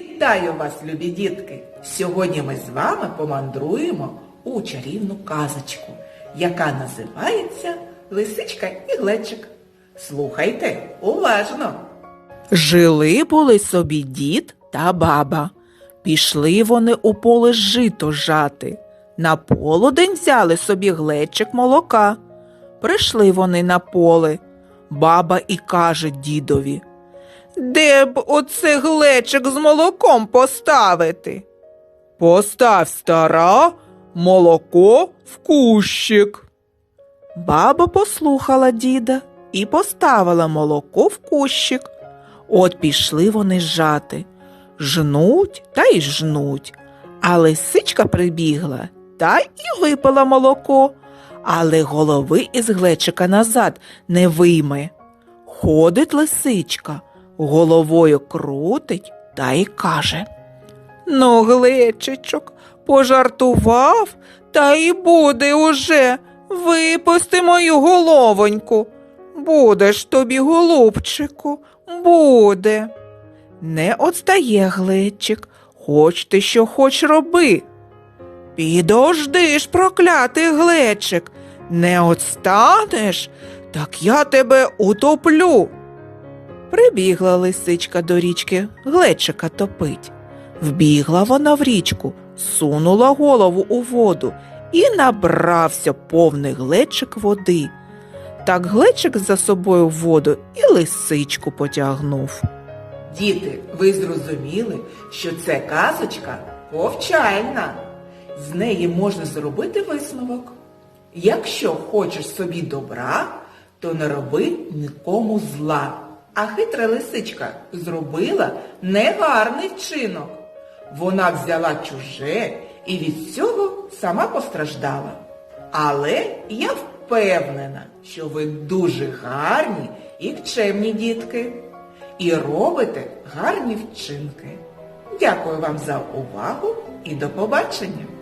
Вітаю вас, любі дітки! Сьогодні ми з вами помандруємо у чарівну казочку, яка називається Лисичка і Глечик. Слухайте уважно. Жили були собі дід та баба. Пішли вони у поле жито жати. На полудень взяли собі глечик молока. Прийшли вони на поле. Баба і каже дідові. Де б оце глечик з молоком поставити? Постав стара молоко в кущик. Баба послухала діда і поставила молоко в кущик. От пішли вони жати. Жнуть та й жнуть. А лисичка прибігла та і випила молоко, але голови із глечика назад не вийме. Ходить лисичка, головою крутить та й каже. Ну, глечичок, пожартував, та й буде уже. Випусти мою головоньку. Будеш тобі, голубчику, буде. Не отстає глечик, хоч ти що хоч роби. Підожди ж, проклятий глечик, не отстанеш, так я тебе утоплю. Прибігла лисичка до річки глечика топить. Вбігла вона в річку, сунула голову у воду і набрався повний глечик води. Так глечик за собою в воду і лисичку потягнув. Діти, ви зрозуміли, що це казочка повчальна. З неї можна зробити висновок. Якщо хочеш собі добра, то не роби нікому зла. А хитра лисичка зробила негарний вчинок. Вона взяла чуже і від цього сама постраждала. Але я впевнена, що ви дуже гарні і чемні дітки. І робите гарні вчинки. Дякую вам за увагу і до побачення!